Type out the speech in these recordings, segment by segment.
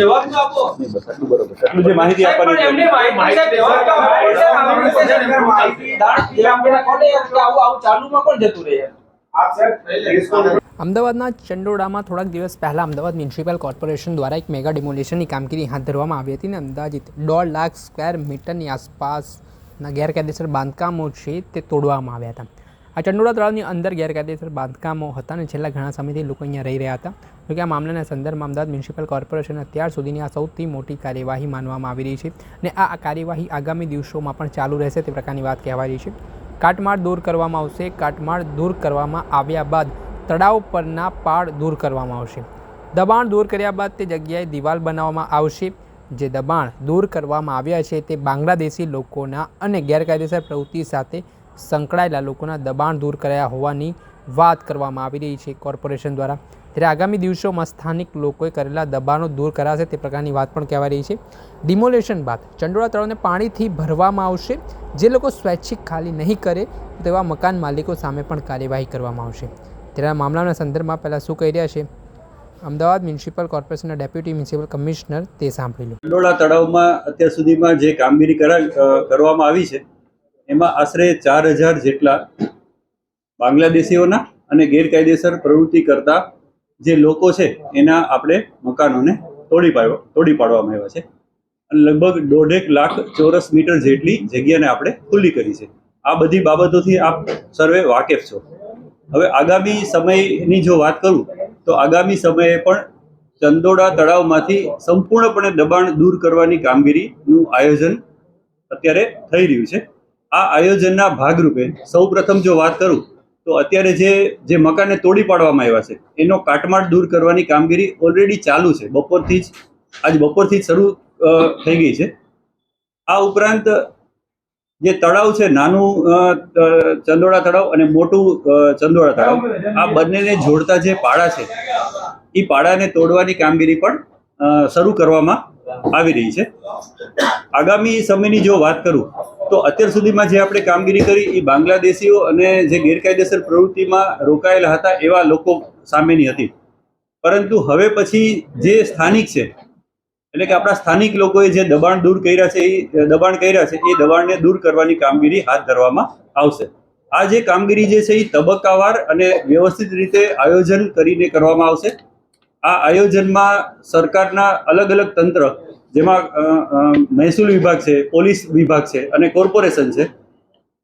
જવાબ તો આપો. બરોબર માહિતી આપવાની અમદાવાદના ચંડોળામાં થોડાક દિવસ પહેલાં અમદાવાદ મ્યુનિસિપલ કોર્પોરેશન દ્વારા એક મેગા ડિમોલિશનની કામગીરી હાથ ધરવામાં આવી હતી અને અંદાજિત દોઢ લાખ સ્ક્વેર મીટરની આસપાસના ગેરકાયદેસર બાંધકામો છે તે તોડવામાં આવ્યા હતા. આ ચંડોળા તળાવની અંદર ગેરકાયદેસર બાંધકામો હતા અને છેલ્લા ઘણા સમયથી લોકો અહીંયા રહી રહ્યા હતા. જોકે આ મામલાના સંદર્ભમાં અમદાવાદ મ્યુનિસિપલ કોર્પોરેશન અત્યાર સુધીની આ સૌથી મોટી કાર્યવાહી માનવામાં આવી રહી છે અને આ કાર્યવાહી આગામી દિવસોમાં પણ ચાલુ રહેશે તે પ્રકારની વાત કહેવાય રહી છે. કાટમાળ દૂર કરવામાં આવશે. કાટમાળ દૂર કરવામાં આવ્યા બાદ તળાવ પરના પાળ દૂર કરવામાં આવશે. દબાણ દૂર કર્યા બાદ તે જગ્યાએ દિવાલ બનાવવામાં આવશે. જે દબાણ દૂર કરવામાં આવ્યા છે તે બાંગ્લાદેશી લોકોના અને ગેરકાયદેસર પ્રવૃત્તિ સાથે સંકળાયેલા લોકોના દબાણ દૂર કર્યા હોવાની વાત કરવામાં આવી રહી છે કોર્પોરેશન દ્વારા. ત્યારે આગામી દિવસોમાં સ્થાનિક લોકોએ કરેલા દબાણો દૂર કરાશે તે પ્રકારની વાત પણ કહેવાય રહી છે. ડિમોલેશન બાદ ચંડોળા તળાવને પાણીથી ભરવામાં આવશે. જે લોકો સ્વૈચ્છિક ખાલી નહીં કરે તેવા મકાન માલિકો સામે પણ કાર્યવાહી કરવામાં આવશે. ત્યારે મામલાના સંદર્ભમાં પહેલાં શું કહી રહ્યા છે? અમદાવાદ મ્યુનિસિપલ કોર્પોરેશનના ડેપ્યુટી મ્યુનિસિપલ કમિશનર તે સાંભળી લો. ચંડોળા તળાવમાં અત્યાર સુધીમાં જે કામગીરી કરવામાં આવી છે, એમાં આશરે ચાર હજાર જેટલા બાંગ્લાદેશીઓના અને ગેરકાયદેસર પ્રવૃત્તિ કરતા જે લોકો છે, એના આપણે મકાનોને તોડી પાડવા તોડી પાડવામાં આવ્યા છે. અને લગભગ દોઢેક લાખ ચોરસ મીટર જેટલી જગ્યાને આપણે ખુલ્લી કરી છે. આ બધી બાબતોથી આપ સર્વે વાકેફ છો. હવે આગામી સમયની જો વાત કરું, તો આગામી સમયે પણ ચંદોડા તળાવમાંથી સંપૂર્ણપણે દબાણ દૂર કરવાની કામગીરીનું આયોજન અત્યારે થઈ રહ્યું છે. આ આયોજનના ભાગરૂપે સૌપ્રથમ જો વાત કરું તો અત્યારે જે જે મકાનને તોડી પાડવામાં આવ્યા છે, એનો કાટમાળ દૂર કરવાની કામગીરી ઓલરેડી ચાલુ છે. બપોરથી જ, આજ બપોરથી જ શરૂ થઈ ગઈ છે. આ ઉપરાંત, જે તળાવ છે, નાનું ચંદોળા તળાવ અને મોટું ચંદોળા તળાવ, આ બંનેને જોડતા જે પાડા છે એ પાડાને તોડવાની કામગીરી પણ શરૂ કરવામાં આવી રહી છે. આગામી સમયની જો વાત કરું તો અત્યાર સુધીમાં જે આપણે કામગીરી કરી એ બાંગ્લાદેશીઓ અને જે ગેરકાયદેસર પ્રવૃત્તિમાં રોકાયેલા હતા એવા લોકો સામેની હતી. પરંતુ હવે પછી જે સ્થાનિક છે, એટલે કે આપણા સ્થાનિક લોકોએ જે દબાણ દૂર કર્યા છે, એ દબાણ કર્યા છે, એ દબાણને દૂર કરવાની કામગીરી હાથ ધરવામાં આવશે. આ જે કામગીરી જે છે એ તબક્કાવાર અને વ્યવસ્થિત રીતે આયોજન કરીને કરવામાં આવશે. આ આયોજનમાં સરકારના અલગ અલગ તંત્ર જેમાં મહેસૂલ વિભાગ છે, પોલીસ વિભાગ છે અને કોર્પોરેશન છે.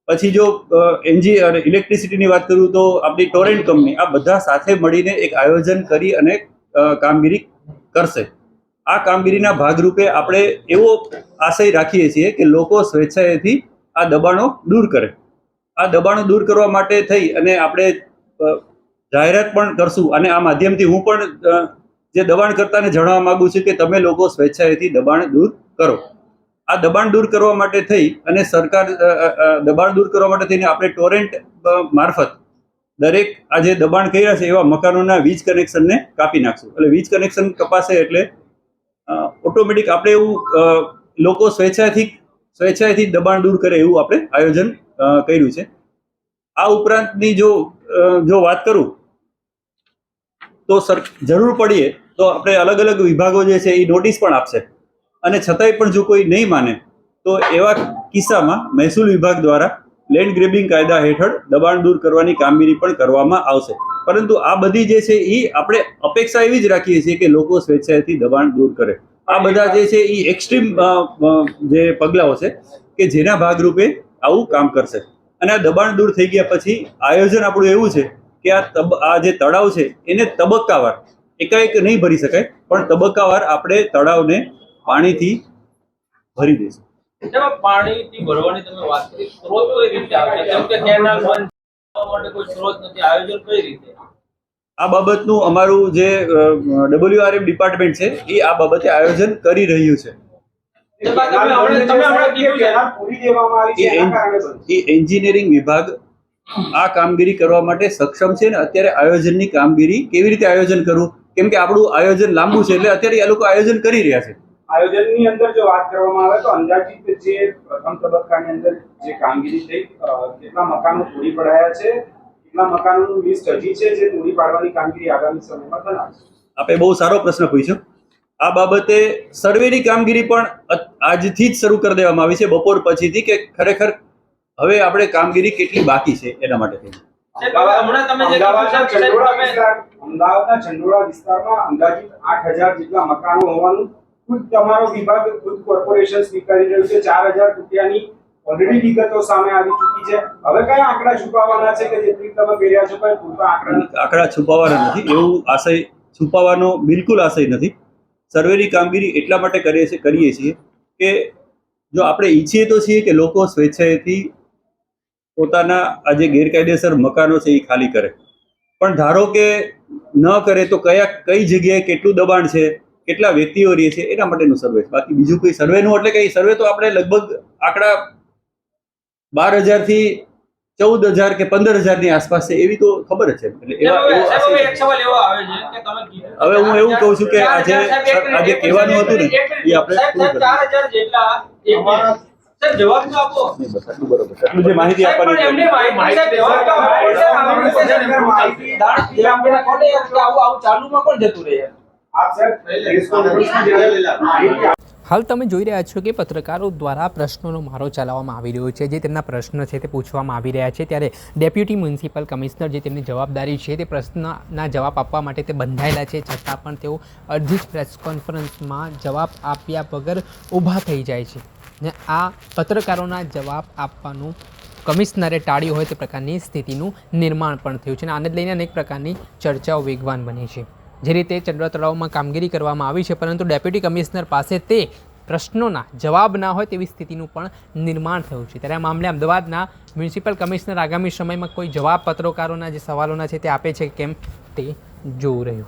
પછી જો એનજી અને ઇલેક્ટ્રિસિટીની વાત કરું તો આપણી ટોરેન્ટ કંપની આ બધા સાથે મળીને એક આયોજન કરી અને કામગીરી કરશે. આ કામગીરીના ભાગરૂપે આપણે એવો આશય રાખીએ છીએ કે લોકો સ્વેચ્છાએથી આ દબાણો દૂર કરે. આ દબાણો દૂર કરવા માટે થઈ અને આપણે જાહેરાત પણ કરશું. અને આ માધ્યમથી હું પણ જે દબાણ કરતાને જણાવવા માગું છું કે તમે લોકો સ્વેચ્છાએથી દબાણ દૂર કરો. આ દબાણ દૂર કરવા માટે થઈ અને સરકાર દબાણ દૂર કરવા માટે થઈને આપણે ટોરેન્ટ મારફત દરેક આ જે દબાણ કર્યા છે એવા મકાનોના વીજ કનેક્શનને કાપી નાખશું. એટલે વીજ કનેક્શન કપાશે એટલે ઓટોમેટિક આપણે એવું લોકો સ્વેચ્છાથી સ્વેચ્છાએથી દબાણ દૂર કરે એવું આપણે આયોજન કર્યું છે. આ ઉપરાંતની જો જો વાત કરું તો સર જરૂર પડીએ તો આપણે અલગ અલગ વિભાગો જે છે એ નોટિસ પણ આપશે. અને છતાંય પણ જો કોઈ નહીં માને, તો એવા કિસ્સામાં મહેસૂલ વિભાગ દ્વારા લેન્ડ ગ્રેબિંગ કાયદા હેઠળ દબાણ દૂર કરવાની કામગીરી પણ કરવામાં આવશે. પરંતુ આ બધી જે છે એ આપણે અપેક્ષા એવી જ રાખીએ છીએ કે લોકો સ્વેચ્છાએથી દબાણ દૂર કરે. આ બધા જે છે એ એક્સ્ટ્રીમ જે પગલાઓ છે કે જેના ભાગરૂપે આવું કામ કરશે. અને આ દબાણ દૂર થઈ ગયા પછી આયોજન આપણું એવું છે કે આ તબ આ જે તળાવ છે એને તબક્કાવાર એકાએક નહીં ભરી શકાય પણ તબક્કાવાર આપણે તળાવને પાણીથી ભરી દઈશું. પાણીથી ભરવાની તમે વાત કરી સ્ત્રોત કઈ રીતે આવશે કેમ કે કેનાલ બંધ માટે કોઈ સ્ત્રોત નથી આયોજન કઈ રીતે? આ બાબતનું અમારું જે ડબલ્યુઆરએમ ડિપાર્ટમેન્ટ છે એ આ બાબતે આયોજન કરી રહ્યું છે. એ એન્જિનિયરિંગ વિભાગ આ કામગીરી કરવા માટે સક્ષમ છે ને અત્યારે આયોજનની કામગીરી કેવી રીતે આયોજન કરવું? કેમ કે આપણું આયોજન લાંબુ છે એટલે અત્યારે એ લોકો આયોજન કરી રહ્યા છે. આયોજનની અંદર જો વાત કરવામાં આવે તો અંદાજિત જે પ્રથમ તબક્કાની અંદર જે કામગીરી થઈ કેટલા મકાનો તોડી પડાયા છે કેટલા મકાનોનું લિસ્ટ હજી છે જે તોડી પાડવાની કામગીરી આગામી સમયમાં થનાર આપે બહુ સારો પ્રશ્ન પૂછ્યો. આ બાબતે સર્વેની કામગીરી પણ આજથી જ શરૂ કરી દેવામાં આવી છે. બપોર પછીથી કે ખરેખર હવે આપણે કામગીરી કેટલી બાકી છે એના માટે કીધું અમદાવાદના ચંડોળા વિસ્તારમાં અંદાજિત આઠ હજાર જેટલા મકાનો હોવાનું ખુદ તમારો વિભાગ ખુદ કોર્પોરેશન સ્વીકારી રહ્યું છે. ચાર હજાર રૂપિયાની ઓલરેડી વિગતો સામે આવી ચૂકી છે. હવે કયા આંકડા છુપાવવાના છે કે જેટલી તમે કર્યા છો? કઈ પૂરતા આંકડા નથી? આંકડા છુપાવવાના નથી એવું આશય છુપાવવાનો બિલકુલ આશય નથી. સર્વેની કામગીરી એટલા માટે કરીએ છીએ કરીએ છીએ કે જો આપણે ઈચ્છીએ તો છીએ કે લોકો સ્વેચ્છાએથી પોતાના આ જે ગેરકાયદેસર મકાનો છે એ ખાલી કરે. પણ ધારો કે ન કરે તો કયા કઈ જગ્યાએ કેટલું દબાણ છે કેટલા વ્યક્તિઓ રહે છે એના માટેનું સર્વે બાકી બીજું કોઈ સર્વેનું એટલે કઈ સર્વે તો આપણે લગભગ આંકડા બાર હજારથી ચૌદ હજાર કે પંદર હજારની આસપાસ છે એવી તો ખબર જ છે. એટલે એવા હવે કે હું એવું કહું છું કે આજે આજે કહેવાનું હતું ને એ આપણે જવાબ તો આપો. બરોબર જે માહિતી આપવાની એમની માહિતી, જવાબ તો આપો. માહિતી- આપણે આવું આવું ચાલુમાં કોણ જતું રહે. આપ હાલ તમે જોઈ રહ્યા છો કે પત્રકારો દ્વારા પ્રશ્નોનો મારો ચલાવવામાં આવી રહ્યો છે. જે તેમના પ્રશ્ન છે તે પૂછવામાં આવી રહ્યા છે. ત્યારે ડેપ્યુટી મ્યુનિસિપલ કમિશનર જે તેમની જવાબદારી છે તે પ્રશ્નના જવાબ આપવા માટે તે બંધાયેલા છે. છતાં પણ તેઓ અડધી જ પ્રેસ કોન્ફરન્સમાં જવાબ આપ્યા વગર ઊભા થઈ જાય છે. ને આ પત્રકારોના જવાબ આપવાનું કમિશનરે ટાળ્યું હોય તે પ્રકારની સ્થિતિનું નિર્માણ પણ થયું છે અને આને લઈને અનેક પ્રકારની ચર્ચાઓ વેગવાન બની છે. જે રીતે ચંદ્ર તળાવમાં કામગીરી કરવામાં આવી છે, પરંતુ ડેપ્યુટી કમિશનર પાસે તે પ્રશ્નોના જવાબ ના હોય તેવી સ્થિતિનું પણ નિર્માણ થયું છે. ત્યારે આ મામલે અમદાવાદના મ્યુનિસિપલ કમિશનર આગામી સમયમાં કોઈ જવાબ પત્રકારોના જે સવાલોના છે તે આપે છે કેમ તે જોવું રહ્યું.